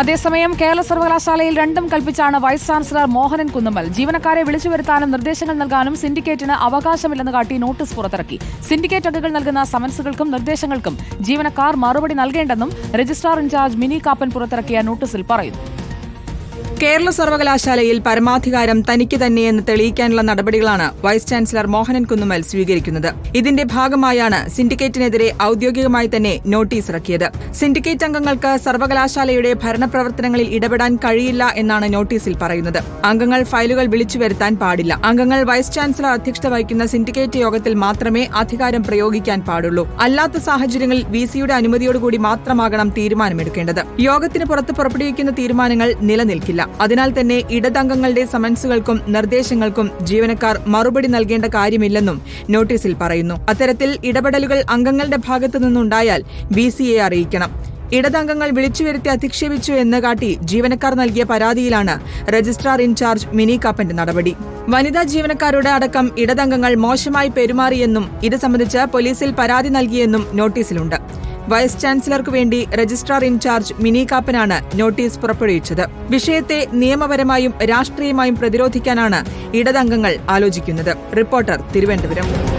അതേസമയം കേരള സർവകലാശാലയിൽ രണ്ടും കൽപ്പിച്ചാണ് വൈസ് ചാൻസലർ മോഹനൻ കുന്നമ്മൽ. ജീവനക്കാരെ വിളിച്ചു വരുത്താനും നിർദ്ദേശങ്ങൾ നൽകാനും സിൻഡിക്കേറ്റിന് അവകാശമില്ലെന്ന് കാട്ടി നോട്ടീസ് പുറത്തിറക്കി. സിൻഡിക്കേറ്റ് അംഗങ്ങൾ നൽകുന്ന സമൻസുകൾക്കും നിർദ്ദേശങ്ങൾക്കും ജീവനക്കാർ മറുപടി നൽകേണ്ടെന്നും registrar in charge Mini Kappan പുറത്തിറക്കിയ നോട്ടീസിൽ പറയുന്നു. കേരള സർവകലാശാലയിൽ പരമാധികാരം തനിക്ക് തന്നെയെന്ന് തെളിയിക്കാനുള്ള നടപടികളാണ് വൈസ് ചാൻസലർ മോഹനൻ കുന്നുമൽ സ്വീകരിക്കുന്നത്. ഇതിന്റെ ഭാഗമായാണ് സിൻഡിക്കേറ്റിനെതിരെ ഔദ്യോഗികമായി തന്നെ നോട്ടീസ് ഇറക്കിയത്. സിൻഡിക്കേറ്റ് അംഗങ്ങൾക്ക് സർവകലാശാലയുടെ ഭരണപ്രവർത്തനങ്ങളിൽ ഇടപെടാൻ കഴിയില്ല എന്നാണ് നോട്ടീസിൽ പറയുന്നത്. അംഗങ്ങൾ ഫയലുകൾ വിളിച്ചു വരുത്താൻ പാടില്ല. അംഗങ്ങൾ വൈസ് ചാൻസലർ അധ്യക്ഷത വഹിക്കുന്ന സിൻഡിക്കേറ്റ് യോഗത്തിൽ മാത്രമേ അധികാരം പ്രയോഗിക്കാൻ പാടുള്ളൂ. അല്ലാത്ത സാഹചര്യങ്ങളിൽ വി സിയുടെ അനുമതിയോടുകൂടി മാത്രമാകണം തീരുമാനമെടുക്കേണ്ടത്. യോഗത്തിന് പുറത്ത് പുറപ്പെടുവിക്കുന്ന തീരുമാനങ്ങൾ നിലനിൽക്കില്ല അതിനാൽ തന്നെ ഇടതംഗങ്ങളുടെ സമൻസുകൾക്കും നിർദ്ദേശങ്ങൾക്കും ജീവനക്കാർ മറുപടി നൽകേണ്ട കാര്യമില്ലെന്നും നോട്ടീസിൽ പറയുന്നു. അത്തരത്തിൽ ഇടപെടലുകൾ അംഗങ്ങളുടെ ഭാഗത്തു നിന്നുണ്ടായാൽ ബി അറിയിക്കണം. ഇടതംഗങ്ങൾ വിളിച്ചുവരുത്തി അധിക്ഷേപിച്ചു എന്ന് കാട്ടി ജീവനക്കാർ നൽകിയ പരാതിയിലാണ് രജിസ്ട്രാർ ഇൻചാർജ് മിനി കാപ്പന്റെ നടപടി. വനിതാ ജീവനക്കാരുടെ അടക്കം ഇടതംഗങ്ങൾ മോശമായി പെരുമാറിയെന്നും ഇത് സംബന്ധിച്ച് പോലീസിൽ പരാതി നൽകിയെന്നും നോട്ടീസിലുണ്ട്. വൈസ് ചാൻസലർക്കു വേണ്ടി രജിസ്ട്രാർ ഇൻചാർജ് മിനി കാപ്പനാണ് നോട്ടീസ് പുറപ്പെടുവിച്ചത്. വിഷയത്തെ നിയമപരമായും രാഷ്ട്രീയമായും പ്രതിരോധിക്കാനാണ് ഇടതംഗങ്ങൾ ആലോചിക്കുന്നത്. റിപ്പോർട്ടർ തിരുവനന്തപുരം.